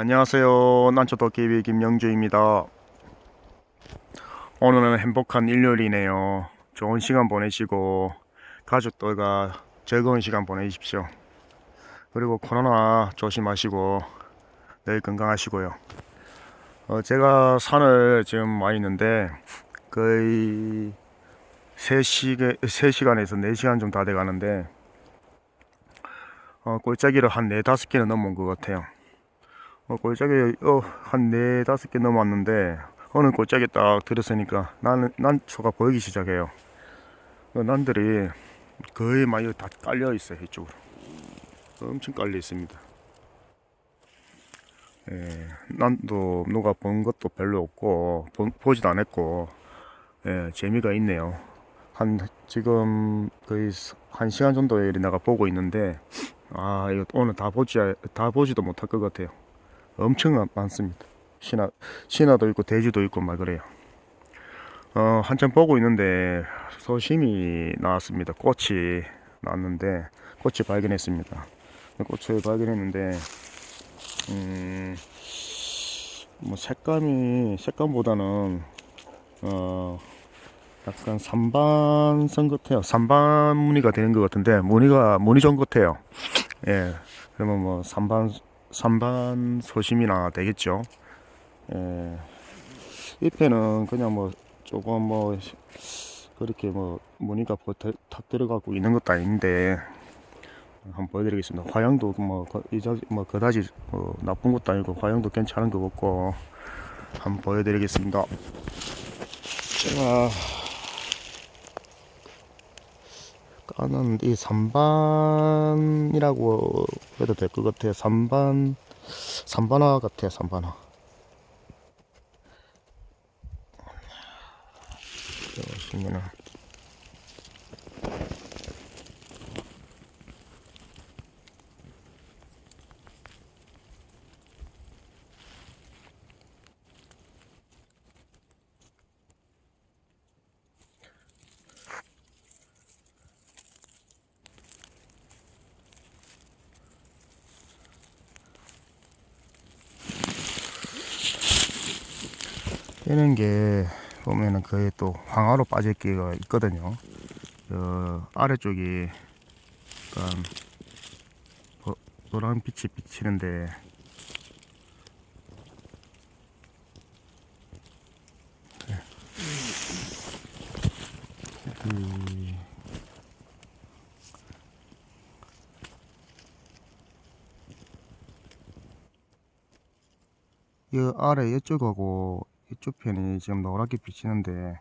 안녕하세요. 난초도깨비 김영주입니다. 오늘은 행복한 일요일이네요. 좋은 시간 보내시고 가족들과 즐거운 시간 보내십시오. 그리고 코로나 조심하시고 늘 건강하시고요. 어, 제가 산을 지금 와 있는데 거의 3시간, 3시간에서 4시간 좀 다 돼 가는데 어, 골짜기를 한 4, 5개는 넘은 것 같아요. 어, 골짜기 어, 한 4, 5개 넘었는데 어느 골짜기 딱 들었으니까 나는 난초가 보이기 시작해요. 어, 난들이 거의 많이 다 깔려 있어요 이쪽으로. 엄청 깔려 있습니다. 예, 난도 누가 본 것도 별로 없고 보, 보지도 않았고 예, 재미가 있네요. 한 지금 거의 한 시간 정도 내가 보고 있는데 아 이거 오늘 다 보지 다 보지도 못할 것 같아요. 엄청 많습니다. 신화 신화도 있고 돼지도 있고 막 그래요. 어 한참 보고 있는데 소심이 나왔습니다. 꽃이 나왔는데 꽃이 발견했습니다. 꽃을 발견했는데 음, 뭐 색감이 색감보다는 어 약간 삼반선 같아요. 삼반 무늬가 되는 것 같은데 무늬가 무늬 좋은 것 같아요. 예, 그러면 뭐 삼반 삼반 소심이나 되겠죠. 예, 잎에는 그냥 뭐 조금 뭐 그렇게 뭐 무늬가 뭐 더- 탁 들어가고 있는 것도 아닌데 한번 보여드리겠습니다. 화양도 뭐 거- 이자 뭐 그다지 뭐 나쁜 것도 아니고 화양도 괜찮은 것 같고 한번 보여드리겠습니다. 제가 까는 이 3반이라고 해도 될 것 같아요. 3반 3반화 같아요. 3반화. 보시면은 뜨는 게 보면은 거의 또 황화로 빠질 기가 있거든요. 저 아래쪽이 약간 보- 노란 빛이 비치는데 그이 아래 이쪽하고 이쪽 편이 지금 노랗게 비치는데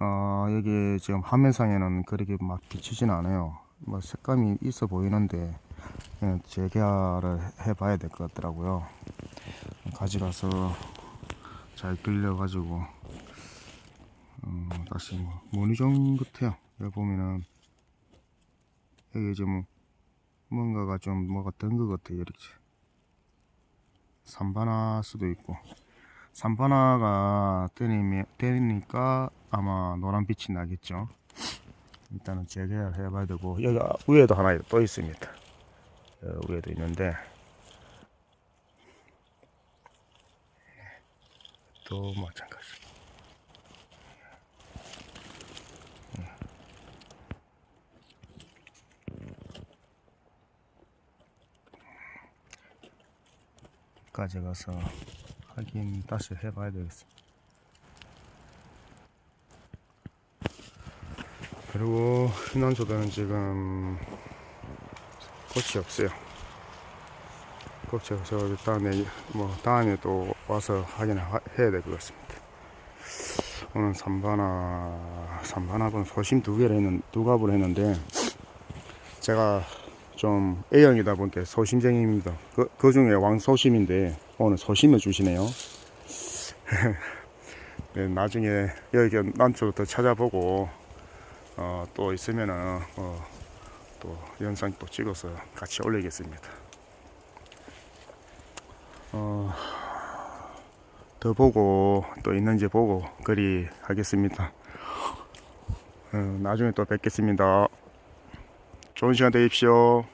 어 여기 지금 화면상에는 그렇게 막 비치진 않아요. 뭐 색감이 있어 보이는데 그냥 재개화를 해 봐야 될 것 같더라고요. 가져가서 잘 길려 가지고 어, 다시 뭐것 같아요. 여기 보면은 여기 좀 뭔가가 좀 뭐가 든것 같아요 이렇게. 삼바나 수도 있고 삼바나가 뜨니면, 뜨니까 아마 노란 빛이 나겠죠. 일단은 재개를 해봐야 되고 여기 아- 위에도 하나 또 있습니다. 여 위에도 있는데. 또 마찬가지. 가져가서 확인 다시 해봐야 되겠습니다. 그리고 휘난초도는 지금 꽃이 없어요. 꽃이 없어 다음에 뭐 다음에 또 와서 확인을 하- 해야 될 것 같습니다. 오늘 삼바나 삼바나분 소심 두 개를 했는 두 갑을 했는데 제가 좀 A형이다 보니까 소심쟁이입니다. 그, 그 중에 왕소심인데 오늘 소심을 주시네요. 네, 나중에 여기 더 찾아보고 어, 또 있으면은 어, 또 영상 또 찍어서 같이 올리겠습니다. 어, 더 보고 또 있는지 보고 그리 하겠습니다. 어, 나중에 또 뵙겠습니다. 좋은 시간 되십시오.